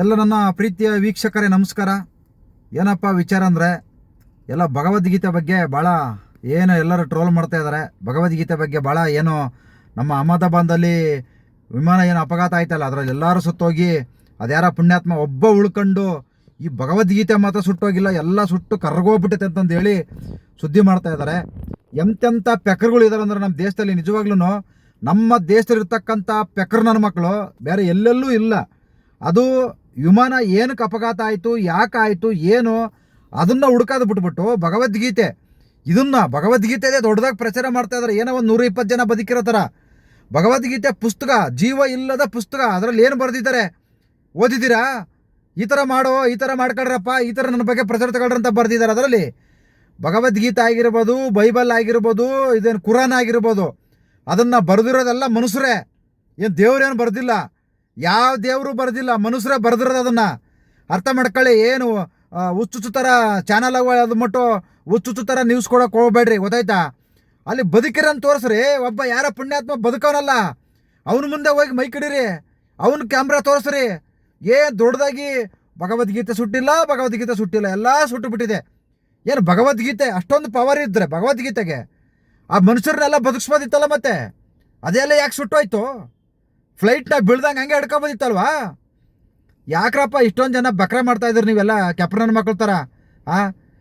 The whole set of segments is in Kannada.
ಎಲ್ಲ ನನ್ನ ಪ್ರೀತಿಯ ವೀಕ್ಷಕರೇ, ನಮಸ್ಕಾರ. ಏನಪ್ಪ ವಿಚಾರ ಅಂದರೆ, ಎಲ್ಲ ಭಗವದ್ಗೀತೆ ಬಗ್ಗೆ ಭಾಳ ಏನು ಎಲ್ಲರೂ ಟ್ರೋಲ್ ಮಾಡ್ತಾ ಇದ್ದಾರೆ ಭಗವದ್ಗೀತೆ ಬಗ್ಗೆ ಭಾಳ ಏನು ನಮ್ಮ ಅಹಮದಾಬಾದಲ್ಲಿ ವಿಮಾನ ಏನು ಅಪಘಾತ ಆಯ್ತಲ್ಲ, ಅದರಲ್ಲಿ ಎಲ್ಲರೂ ಸುತ್ತೋಗಿ ಅದ್ಯಾರ ಪುಣ್ಯಾತ್ಮ ಒಬ್ಬ ಉಳ್ಕೊಂಡು ಈ ಭಗವದ್ಗೀತೆ ಮಾತ್ರ ಸುಟ್ಟೋಗಿಲ್ಲ, ಎಲ್ಲ ಸುಟ್ಟು ಕರ್ಗೋಗ್ಬಿಟ್ಟೈತೆ ಅಂತಂದು ಹೇಳಿ ಸುದ್ದಿ ಮಾಡ್ತಾ ಇದ್ದಾರೆ ಎಂತೆಂಥ ಪೆಕರ್ಗಳು ಇದ್ದಾರೆ ಅಂದ್ರೆ ನಮ್ಮ ದೇಶದಲ್ಲಿ ನಿಜವಾಗ್ಲೂ ನಮ್ಮ ದೇಶದಲ್ಲಿರ್ತಕ್ಕಂಥ ಪೆಕರ್ ನನ್ನ ಮಕ್ಕಳು, ಬೇರೆ ಎಲ್ಲೆಲ್ಲೂ ಇಲ್ಲ. ಅದು ವಿಮಾನ ಏನಕ್ಕೆ ಅಪಘಾತ ಆಯಿತು ಯಾಕಾಯಿತು ಏನು, ಅದನ್ನು ಹುಡುಕೋದು ಬಿಟ್ಬಿಟ್ಟು ಭಗವದ್ಗೀತೆ, ಇದನ್ನು ಭಗವದ್ಗೀತೆದೇ ದೊಡ್ಡದಾಗಿ ಪ್ರಚಾರ ಮಾಡ್ತಾ ಇದ್ದಾರೆ ಏನೋ ಒಂದು ನೂರ ಇಪ್ಪತ್ತು ಜನ ಬದುಕಿರೋ ಥರ. ಭಗವದ್ಗೀತೆ ಪುಸ್ತಕ, ಜೀವ ಇಲ್ಲದ ಪುಸ್ತಕ, ಅದರಲ್ಲಿ ಏನು ಬರೆದಿದ್ದಾರೆ? ಓದಿದ್ದೀರಾ? ಈ ಥರ ಮಾಡೋ, ಈ ಥರ ಮಾಡ್ಕೊಳ್ರಪ್ಪ, ಈ ಥರ ನನ್ನ ಬಗ್ಗೆ ಪ್ರಚಾರ ತಗೊಳ್ರಿ ಅಂತ ಬರೆದಿದ್ದಾರೆ ಅದರಲ್ಲಿ. ಭಗವದ್ಗೀತೆ ಆಗಿರ್ಬೋದು, ಬೈಬಲ್ ಆಗಿರ್ಬೋದು, ಇದೇನು ಕುರಾನ್ ಆಗಿರ್ಬೋದು, ಅದನ್ನು ಬರೆದಿರೋದೆಲ್ಲ ಮನುಷ್ಯರೇ. ಏನು ದೇವರೇನು ಬರೆದಿಲ್ಲ. ಯಾವ ದೇವರು ಬರೆದಿಲ್ಲ, ಮನುಷ್ಯರ ಬರೆದಿರೋದು ಅದನ್ನು. ಅರ್ಥ ಮಾಡ್ಕೊಳ್ಳಿ, ಏನು ಹುಚ್ಚುಚ್ಚು ಥರ ಚಾನಲ್ ಅದು ಮಟ್ಟು ಹುಚ್ಚುಚ್ಚು ಥರ ನ್ಯೂಸ್ ಕೊಡೋಕೆ ಹೋಗ್ಬೇಡ್ರಿ, ಗೊತ್ತಾಯ್ತಾ? ಅಲ್ಲಿ ಬದುಕಿರಂತ ತೋರಿಸ್ರಿ, ಒಬ್ಬ ಯಾರ ಪುಣ್ಯಾತ್ಮ ಬದುಕವನಲ್ಲ. ಅವನ ಮುಂದೆ ಹೋಗಿ ಮೈ ಕಿಡಿರಿ ಅವನ ಕ್ಯಾಮ್ರಾ ತೋರಿಸ್ರಿ. ಏನು ದೊಡ್ಡದಾಗಿ ಭಗವದ್ಗೀತೆ ಸುಟ್ಟಿಲ್ಲ ಭಗವದ್ಗೀತೆ ಸುಟ್ಟಿಲ್ಲ, ಎಲ್ಲ ಸುಟ್ಟು ಬಿಟ್ಟಿದೆ ಏನು ಭಗವದ್ಗೀತೆ, ಅಷ್ಟೊಂದು ಪವರ್ ಇದ್ರೆ ಭಗವದ್ಗೀತೆಗೆ. ಆ ಮನುಷ್ಯರನ್ನೆಲ್ಲ ಬದುಕಿಸ್ಬೋದಿತ್ತಲ್ಲ ಮತ್ತೆ? ಅದೆಲ್ಲ ಯಾಕೆ ಸುಟ್ಟೋಯ್ತು? ಫ್ಲೈಟ್ನಾಗ ಬೀಳ್ದಂಗೆ ಹಂಗೆ ಹಿಡ್ಕೊಬೋದಿತ್ತಲ್ವಾ? ಯಾಕ್ರಪ್ಪ ಇಷ್ಟೊಂದು ಜನ ಬಕ್ರ ಮಾಡ್ತಾ ಇದ್ರಿ ನೀವೆಲ್ಲ, ಕೆಪ್ರನ ಮಕ್ಕಳ ಥರ ಆ?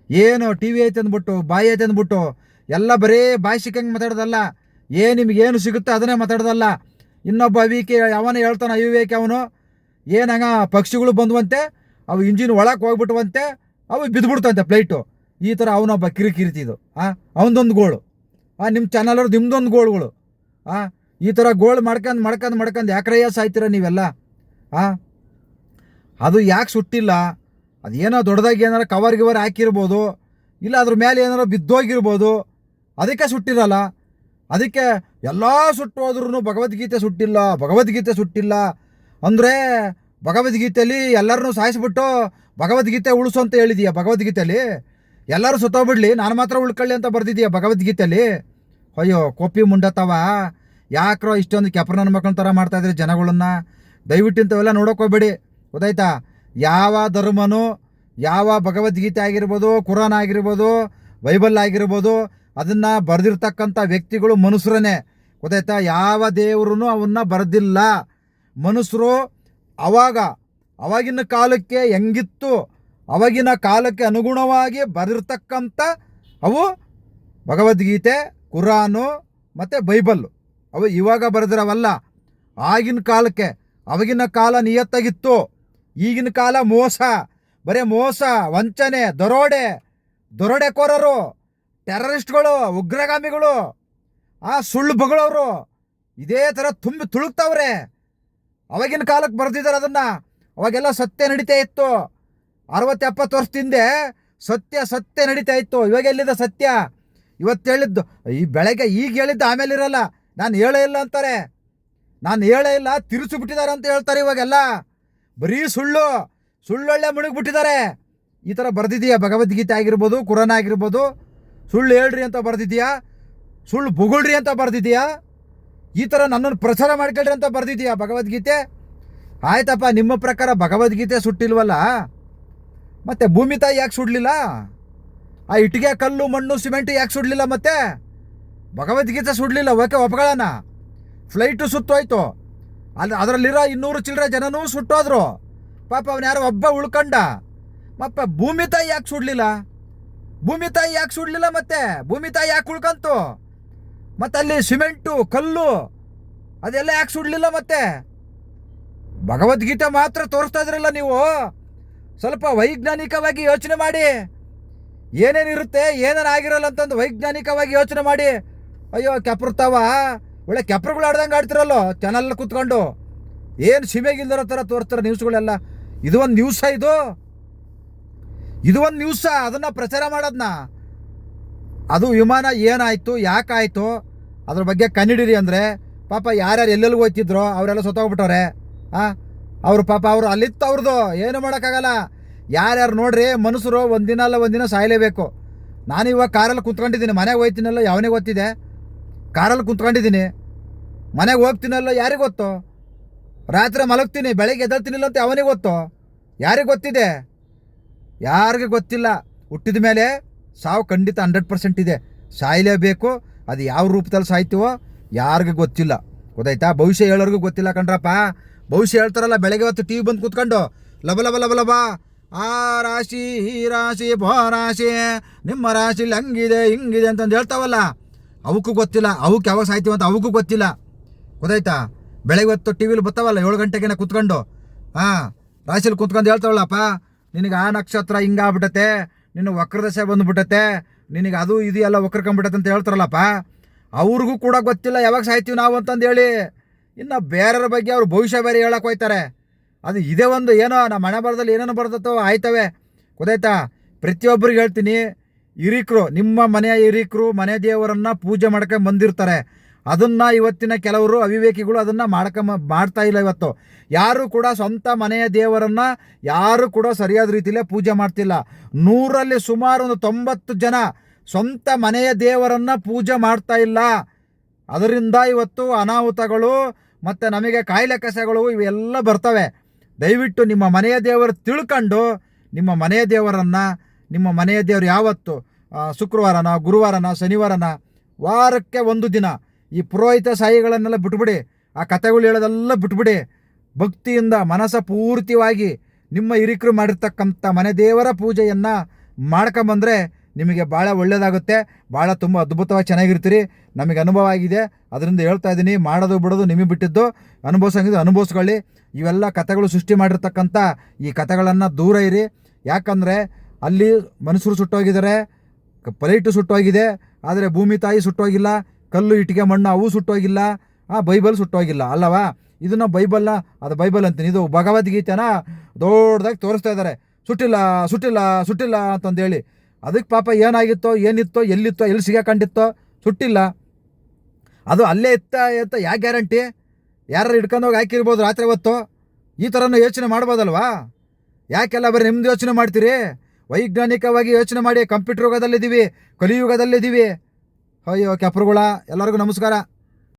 ಏನು ಟಿ ವಿ ಐತೆ ಅಂದ್ಬಿಟ್ಟು ಬಾಯಿ ಐತೆ ಅಂದ್ಬಿಟ್ಟು ಎಲ್ಲ ಬರೀ ಬಾಯಿ ಸಿಕ್ಕಂಗೆ ಮಾತಾಡೋದಲ್ಲ? ಏ ನಿಮಗೇನು ಸಿಗುತ್ತೆ ಅದನ್ನೇ ಮಾತಾಡೋದಲ್ಲ? ಇನ್ನೊಬ್ಬ ಅವಿಕೆ ಅವನೇ ಹೇಳ್ತಾನೆ ಅವಿವೇಕೆ ಅವನು. ಏನಂಗ ಪಕ್ಷಿಗಳು ಬಂದುವಂತೆ? ಅವು ಇಂಜಿನ್ ಒಳಗೆ ಹೋಗ್ಬಿಟ್ಟುವಂತೆ ಅವು ಬಿದ್ದುಬಿಡ್ತಂತೆ ಫ್ಲೈಟು ಈ ಥರ ಅವನೊಬ್ಬ ಕಿರಿಕಿರಿತಿದು. ಆ? ಅವನದೊಂದು ಗೋಳು. ಆ ನಿಮ್ಮ ಚಾನಲವ್ರು ನಿಮ್ಮದೊಂದು ಗೋಳುಗಳು. ಆ? ಈ ಥರ ಗೋಳು ಮಾಡ್ಕೊಂಡು ಮಾಡ್ಕೊಂಡು ಮಾಡ್ಕೊಂಡು ಯಾಕ್ರಯ್ಯ ಸಾಯ್ತೀರ ನೀವೆಲ್ಲ? ಆ? ಅದು ಯಾಕೆ ಸುಟ್ಟಿಲ್ಲ? ಅದೇನೋ ದೊಡ್ಡದಾಗಿ ಏನಾರ ಕವರ್ ಗಿವರ್ ಹಾಕಿರ್ಬೋದು, ಇಲ್ಲ ಅದ್ರ ಮೇಲೆ ಏನಾರ ಬಿದ್ದೋಗಿರ್ಬೋದು, ಅದಕ್ಕೆ ಸುಟ್ಟಿರಲ್ಲ? ಅದಕ್ಕೆ ಎಲ್ಲ ಸುಟ್ಟು ಹೋದ್ರೂ ಭಗವದ್ಗೀತೆ ಸುಟ್ಟಿಲ್ಲ ಭಗವದ್ಗೀತೆ ಸುಟ್ಟಿಲ್ಲ. ಅಂದರೆ ಭಗವದ್ಗೀತೆಯಲ್ಲಿ ಎಲ್ಲರನ್ನೂ ಸಾಯಿಸ್ಬಿಟ್ಟು ಭಗವದ್ಗೀತೆ ಉಳಿಸು ಅಂತ ಹೇಳಿದೀಯ ಭಗವದ್ಗೀತೆಯಲ್ಲಿ ಎಲ್ಲರೂ ಸುತ್ತೋಗ್ಬಿಡ್ಲಿ, ನಾನು ಮಾತ್ರ ಉಳ್ಕೊಳ್ಳಿ ಅಂತ ಬರೆದಿದ್ದೀಯ ಭಗವದ್ಗೀತೆಯಲ್ಲಿ ಅಯ್ಯೋ, ಕೋಪಿ ಮುಂಡತ್ತವ ಯಾಕ್ರೋ ಇಷ್ಟೊಂದು ಕೆಪರ್ನ ಮಕ್ಕಳ ಥರ ಮಾಡ್ತಾ ಇದ್ರಿ ಜನಗಳನ್ನ. ದಯವಿಟ್ಟು ಇಂಥವೆಲ್ಲ ನೋಡೋಕೆ ಹೋಗ್ಬೇಡಿ. ಗೊತ್ತಾಯ್ತಾ? ಯಾವ ಧರ್ಮನೂ, ಯಾವ ಭಗವದ್ಗೀತೆ ಆಗಿರ್ಬೋದು, ಕುರಾನ್ ಆಗಿರ್ಬೋದು, ಬೈಬಲ್ ಆಗಿರ್ಬೋದು, ಅದನ್ನು ಬರೆದಿರ್ತಕ್ಕಂಥ ವ್ಯಕ್ತಿಗಳು ಮನುಷ್ಯರನ್ನೇ. ಗೊತ್ತಾಯ್ತಾ? ಯಾವ ದೇವರೂ ಅವನ್ನ ಬರೆದಿಲ್ಲ. ಮನುಷ್ಯರು ಅವಾಗ, ಅವಾಗಿನ ಕಾಲಕ್ಕೆ ಹೆಂಗಿತ್ತು, ಅವಾಗಿನ ಕಾಲಕ್ಕೆ ಅನುಗುಣವಾಗಿ ಬರೆದಿರ್ತಕ್ಕಂಥ ಅವು ಭಗವದ್ಗೀತೆ, ಕುರಾನು ಮತ್ತು ಬೈಬಲ್ಲು. ಅವು ಇವಾಗ ಬರೆದಿರವಲ್ಲ. ಆಗಿನ ಕಾಲಕ್ಕೆ ಅವಾಗಿನ ಕಾಲ ನಿಯತ್ತಾಗಿತ್ತು. ಈಗಿನ ಕಾಲ ಮೋಸ. ಬರೀ ಮೋಸ, ವಂಚನೆ, ದರೋಡೆ, ದರೋಡೆಕೋರರು, ಟೆರರಿಸ್ಟ್ಗಳು, ಉಗ್ರಗಾಮಿಗಳು, ಆ ಸುಳ್ಳು ಬಗಳವರು, ಇದೇ ಥರ ತುಂಬಿ ತುಳುಕ್ತಾವ್ರೆ. ಅವಾಗಿನ ಕಾಲಕ್ಕೆ ಬರೆದಿದ್ದಾರೆ ಅದನ್ನು. ಅವಾಗೆಲ್ಲ ಸತ್ಯ ನಡೀತಾ ಇತ್ತು. ಅರವತ್ತು ಎಪ್ಪತ್ತು ವರ್ಷದಿಂದೆ ಸತ್ಯ ಸತ್ಯ ನಡೀತಾ ಇತ್ತು. ಇವಾಗ ಎಲ್ಲಿದೆ ಸತ್ಯ? ಇವತ್ತು ಹೇಳಿದ್ದು, ಈ ಬೆಳಗ್ಗೆ ಈಗ ಹೇಳಿದ್ದು ಆಮೇಲೆ ಇರಲ್ಲ ನಾನು ಹೇಳೇ ಇಲ್ಲ ಅಂತಾರೆ. ನಾನು ಹೇಳೇ ಇಲ್ಲ ತಿರುಸು ಬಿಟ್ಟಿದ್ದಾರೆ ಅಂತ ಹೇಳ್ತಾರೆ ಇವಾಗೆಲ್ಲ. ಬರೀ ಸುಳ್ಳು, ಸುಳ್ಳೊಳ್ಳೆ ಮುಳುಗ್ಬಿಟ್ಟಿದ್ದಾರೆ ಈ ಥರ ಬರೆದಿದೆಯಾ ಭಗವದ್ಗೀತೆ ಆಗಿರ್ಬೋದು, ಕುರಾನ್ ಆಗಿರ್ಬೋದು. ಸುಳ್ಳು ಹೇಳ್ರಿ ಅಂತ ಬರೆದಿದೆಯಾ ಸುಳ್ಳು ಬುಗುಳ್ರಿ ಅಂತ ಬರೆದಿದೆಯಾ ಈ ಥರ ನನ್ನನ್ನು ಪ್ರಚಾರ ಮಾಡ್ಕೊಳ್ರಿ ಅಂತ ಬರೆದಿದೆಯಾ ಭಗವದ್ಗೀತೆ? ಆಯ್ತಪ್ಪ, ನಿಮ್ಮ ಪ್ರಕಾರ ಭಗವದ್ಗೀತೆ ಸುಟ್ಟಿಲ್ವಲ್ಲ? ಮತ್ತೆ ಭೂಮಿ ತಾಯಿ ಯಾಕೆ ಸುಡಲಿಲ್ಲ? ಆ ಇಟ್ಟಿಗೆ ಕಲ್ಲು, ಮಣ್ಣು, ಸಿಮೆಂಟ್ ಯಾಕೆ ಸುಡಲಿಲ್ಲ ಮತ್ತೆ? ಭಗವದ್ಗೀತೆ ಸುಡಲಿಲ್ಲ, ಓಕೆ, ಒಪ್ಕೊಳ್ಳೋಣ. ಫ್ಲೈಟು ಸುತ್ತೋಯ್ತು. ಅಲ್ಲಿ ಅದರಲ್ಲಿರೋ ಇನ್ನೂರು ಚಿಲ್ಲರೆ ಜನನೂ ಸುಟ್ಟೋದ್ರು. ಪಾಪ ಅವನು ಯಾರೋ ಒಬ್ಬ ಉಳ್ಕಂಡ. ಮಪ್ಪ, ಭೂಮಿ ತಾಯಿ ಯಾಕೆ ಸುಡಲಿಲ್ಲ? ಭೂಮಿ ತಾಯಿ ಯಾಕೆ ಸುಡಲಿಲ್ಲ ಮತ್ತೆ? ಭೂಮಿ ತಾಯಿ ಯಾಕೆ ಉಳ್ಕಂತು? ಮತ್ತೆ ಅಲ್ಲಿ ಸಿಮೆಂಟು, ಕಲ್ಲು, ಅದೆಲ್ಲ ಯಾಕೆ ಸುಡಲಿಲ್ಲ ಮತ್ತೆ? ಭಗವದ್ಗೀತೆ ಮಾತ್ರ ತೋರಿಸ್ತಾ ಇದ್ರಲ್ಲ ನೀವು? ಸ್ವಲ್ಪ ವೈಜ್ಞಾನಿಕವಾಗಿ ಯೋಚನೆ ಮಾಡಿ. ಏನೇನಿರುತ್ತೆ, ಏನೇನಾಗಿರಲ್ಲ ಅಂತಂದು ವೈಜ್ಞಾನಿಕವಾಗಿ ಯೋಚನೆ ಮಾಡಿ. ಅಯ್ಯೋ ಕೆಪ್ರತಾವ ಒಳ್ಳೆ ಕೆಪ್ರಗಳು ಆಡ್ದಂಗೆ ಆಡ್ತಿರಲ್ಲೋ ಚಾನಲ್ ಕೂತ್ಕೊಂಡು. ಏನು ಸಿಮೆಗಿಲ್ದಿರೋ ಥರ ತೋರಿಸ್ತಾರೆ ನ್ಯೂಸ್ಗಳೆಲ್ಲ ಇದು ಒಂದು ನ್ಯೂಸ ಇದು? ಇದು ಒಂದು ನ್ಯೂಸ ಅದನ್ನು ಪ್ರಚಾರ ಮಾಡೋದನ್ನ ಅದು ವಿಮಾನ ಏನಾಯಿತು, ಯಾಕಾಯಿತು? ಅದ್ರ ಬಗ್ಗೆ ಕಣ್ಣಿಡಿರಿ ಅಂದರೆ, ಪಾಪ ಯಾರ್ಯಾರು ಎಲ್ಲೆಲ್ಲಿ ಹೋಗ್ತಿದ್ರೋ ಅವರೆಲ್ಲ ಸತ್ತೋಗ್ಬಿಟ್ಟವ್ರೆ. ಹಾಂ ಅವ್ರ ಪಾಪ ಅವರು ಅಲ್ಲಿತ್ತು ಅವ್ರದ್ದು ಏನು ಮಾಡೋಕ್ಕಾಗಲ್ಲ. ಯಾರ್ಯಾರು ನೋಡ್ರಿ, ಮನುಷ್ಯರು ಒಂದಿನ ಅಲ್ಲ ಒಂದಿನ ಸಾಯಲೇಬೇಕು. ನಾನು ಇವಾಗ ಕಾರಲ್ಲಿ ಕುತ್ಕೊಂಡಿದ್ದೀನಿ, ಮನೆಗೆ ಹೋಯ್ತೀನಲ್ಲ, ಯಾವನಿಗೆ ಗೊತ್ತಿದೆ? ಕಾರಲ್ಲಿ ಕುತ್ಕೊಂಡಿದ್ದೀನಿ. ಮನೆಗೆ ಹೋಗ್ತೀನಲ್ಲ ಯಾರಿಗೆ ಗೊತ್ತು? ರಾತ್ರಿ ಮಲಗ್ತೀನಿ, ಬೆಳಗ್ಗೆ ಎದ್ದೇಳ್ತೀನಿಲ್ಲ ಅಂತ ಅವನಿಗೆ ಗೊತ್ತು. ಯಾರಿಗೆ ಗೊತ್ತಿದೆ? ಯಾರಿಗೆ ಗೊತ್ತಿಲ್ಲ. ಹುಟ್ಟಿದ ಮೇಲೆ ಸಾವು ಖಂಡಿತ ಹಂಡ್ರೆಡ್ ಪರ್ಸೆಂಟ್ ಇದೆ. ಸಾಯಲೇಬೇಕು. ಅದು ಯಾವ ರೂಪದಲ್ಲಿ ಸಾಯ್ತೀವೋ ಯಾರಿಗೂ ಗೊತ್ತಿಲ್ಲ. ಗೊತ್ತಾಯ್ತಾ? ಭವಿಷ್ಯ ಹೇಳೋರಿಗೂ ಗೊತ್ತಿಲ್ಲ ಕಣ್ರಪ್ಪ. ಭವಿಷ್ಯ ಹೇಳ್ತಾರಲ್ಲ, ಬೆಳಗ್ಗೆ ಹೊತ್ತು ಟಿ ವಿ ಬಂದು ಕೂತ್ಕೊಂಡು, ಲಬ ಲಬ ಆ ರಾಶಿ, ಈ ರಾಶಿ ಬೋ ರಾಶಿ, ನಿಮ್ಮ ರಾಶಿಲಿ ಹಂಗಿದೆ, ಹಿಂಗಿದೆ ಅಂತಂದು ಹೇಳ್ತಾವಲ್ಲ. ಅವಕ್ಕೂ ಗೊತ್ತಿಲ್ಲ, ಅವಕ್ಕೆ ಯಾವಾಗ ಸಾಯ್ತೀವಿ ಅಂತ ಅವಕ್ಕೂ ಗೊತ್ತಿಲ್ಲ. ಗೊತ್ತಾಯ್ತಾ? ಬೆಳಗ್ಗೆ ಹೊತ್ತು ಟಿ ವಿಲಿ ಬರ್ತಾವಲ್ಲ, ಏಳು ಗಂಟೆಗೇನ ಕುತ್ಕೊಂಡು? ಹಾಂ, ರಾಶಿಲಿ ಕುತ್ಕೊಂಡು ಹೇಳ್ತಾವಲ್ಲಪ್ಪ ನಿನಗೆ ಆ ನಕ್ಷತ್ರ ಹಿಂಗಾಗ್ಬಿಟ್ಟತೆ ನಿನ್ನ ವಕ್ರದಶೆ ಬಂದುಬಿಟತೆ ನಿನಗೆ ಅದು ಇದು ಎಲ್ಲ ವಕ್ರಕೊಂಬಿಟ್ಟತೆ ಅಂತ ಹೇಳ್ತಾರಲ್ಲಪ್ಪ, ಅವ್ರಿಗೂ ಕೂಡ ಗೊತ್ತಿಲ್ಲ ಯಾವಾಗ ಸಾಯ್ತೀವಿ ನಾವು ಅಂತಂದು ಹೇಳಿ. ಇನ್ನು ಬೇರೆಯವ್ರ ಬಗ್ಗೆ ಅವ್ರು ಭವಿಷ್ಯ ಬೇರೆ ಹೇಳಕ್ಕೆ ಹೋಯ್ತಾರೆ. ಅದು ಇದೇ ಒಂದು ಏನೋ, ನಮ್ಮ ಮನೆ ಬರದಲ್ಲಿ ಏನೇನು ಬರ್ತತೋ ಆಯ್ತವೆ. ಗೊತ್ತಾಯ್ತಾ? ಪ್ರತಿಯೊಬ್ಬರಿಗೆ ಹೇಳ್ತೀನಿ ಹಿರೀಕರು, ನಿಮ್ಮ ಮನೆಯ ಹಿರೀಕರು, ಮನೆ ದೇವರನ್ನು ಪೂಜೆ ಮಾಡ್ಕೊಂಡು ಬಂದಿರ್ತಾರೆ. ಅದನ್ನು ಇವತ್ತಿನ ಕೆಲವರು ಅವಿವೇಕಿಗಳು ಅದನ್ನು ಮಾಡ್ಕೊಂಬ ಮಾಡ್ತಾ ಇಲ್ಲ ಇವತ್ತು. ಯಾರು ಕೂಡ ಸ್ವಂತ ಮನೆಯ ದೇವರನ್ನು ಯಾರು ಕೂಡ ಸರಿಯಾದ ರೀತಿಯಲ್ಲೇ ಪೂಜೆ ಮಾಡ್ತಿಲ್ಲ. ನೂರಲ್ಲಿ ಸುಮಾರು ಒಂದು ತೊಂಬತ್ತು ಜನ ಸ್ವಂತ ಮನೆಯ ದೇವರನ್ನು ಪೂಜೆ ಮಾಡ್ತಾ ಇಲ್ಲ. ಅದರಿಂದ ಇವತ್ತು ಅನಾಹುತಗಳು ಮತ್ತು ನಮಗೆ ಕಾಯಿಲೆ ಕಸಗಳು ಇವೆಲ್ಲ ಬರ್ತವೆ. ದಯವಿಟ್ಟು ನಿಮ್ಮ ಮನೆಯ ದೇವರು ತಿಳ್ಕೊಂಡು ನಿಮ್ಮ ಮನೆಯ ದೇವರನ್ನು ನಿಮ್ಮ ಮನೆಯ ದೇವರು ಯಾವತ್ತು ಶುಕ್ರವಾರನ, ಗುರುವಾರನ, ಶನಿವಾರನ, ವಾರಕ್ಕೆ ಒಂದು ದಿನ ಈ ಪುರೋಹಿತ ಸಾಯಿಗಳನ್ನೆಲ್ಲ ಬಿಟ್ಬಿಡಿ, ಆ ಕಥೆಗಳು ಹೇಳೋದೆಲ್ಲ ಬಿಟ್ಬಿಡಿ. ಭಕ್ತಿಯಿಂದ ಮನಸ್ಸ ಪೂರ್ತಿಯಾಗಿ ನಿಮ್ಮ ಹಿರಿಕರು ಮಾಡಿರ್ತಕ್ಕಂಥ ಮನೆ ದೇವರ ಪೂಜೆಯನ್ನು ಮಾಡ್ಕೊಂಬಂದರೆ ನಿಮಗೆ ಭಾಳ ಒಳ್ಳೆಯದಾಗುತ್ತೆ ಭಾಳ ತುಂಬ ಅದ್ಭುತವಾಗಿ ಚೆನ್ನಾಗಿರ್ತೀರಿ. ನಮಗೆ ಅನುಭವ ಆಗಿದೆ. ಅದರಿಂದ ಹೇಳ್ತಾ ಇದ್ದೀನಿ, ಮಾಡೋದು ಬಿಡೋದು ನಿಮಗೆ ಬಿಟ್ಟಿದ್ದು. ಅನುಭವಿಸಂಗಿದ್ದು ಅನುಭವಿಸ್ಕೊಳ್ಳಿ. ಇವೆಲ್ಲ ಕಥೆಗಳು ಸೃಷ್ಟಿ ಮಾಡಿರ್ತಕ್ಕಂಥ ಈ ಕಥೆಗಳನ್ನು ದೂರ ಇರಿ. ಯಾಕಂದರೆ ಅಲ್ಲಿ ಮನುಷ್ಯರು ಸುಟ್ಟೋಗಿದ್ದಾರೆ ಪಲೈಟು ಸುಟ್ಟೋಗಿದೆ, ಆದರೆ ಭೂಮಿ ತಾಯಿ ಸುಟ್ಟೋಗಿಲ್ಲ, ಕಲ್ಲು, ಇಟ್ಟಿಗೆ, ಮಣ್ಣು, ಅವು ಸುಟ್ಟೋಗಿಲ್ಲ, ಆ ಬೈಬಲ್ ಸುಟ್ಟೋಗಿಲ್ಲ, ಅಲ್ಲವಾ? ಇದನ್ನು ಬೈಬಲ್ನ ಅದು ಬೈಬಲ್ ಅಂತೀನಿ. ಇದು ಭಗವದ್ಗೀತೆನ ದೊಡ್ಡದಾಗಿ ತೋರಿಸ್ತಾ ಇದ್ದಾರೆ. ಸುಟ್ಟಿಲ್ಲ ಸುಟ್ಟಿಲ್ಲ ಸುಟ್ಟಿಲ್ಲ ಅಂತಂದೇಳಿ. ಅದಕ್ಕೆ ಪಾಪ ಏನಾಗಿತ್ತೋ, ಏನಿತ್ತೋ, ಎಲ್ಲಿತ್ತೋ, ಎಲ್ಲಿ ಸಿಗಾಕೊಂಡಿತ್ತೋ, ಸುಟ್ಟಿಲ್ಲ. ಅದು ಅಲ್ಲೇ ಇತ್ತ ಅಂತ ಯಾ ಗ್ಯಾರಂಟಿ? ಯಾರು ಹಿಡ್ಕೊಂಡು ಹೋಗಿ ಹಾಕಿರ್ಬೋದು ರಾತ್ರಿ ಹೊತ್ತು? ಈ ಥರನೂ ಯೋಚನೆ ಮಾಡ್ಬೋದಲ್ವಾ? ಯಾಕೆಲ್ಲ ಬರೀ ನಿಮ್ದು ಯೋಚನೆ ಮಾಡ್ತೀರಿ? ವೈಜ್ಞಾನಿಕವಾಗಿ ಯೋಚನೆ ಮಾಡಿ ಕಂಪ್ಯೂಟರ್ ಯುಗದಲ್ಲಿದ್ದೀವಿ ಕಲಿಯುಗದಲ್ಲಿದ್ದೀವಿ. ಅಯ್ಯೋ ಕೆಪ್ರುಗಳ ಎಲ್ಲರಿಗೂ ನಮಸ್ಕಾರ.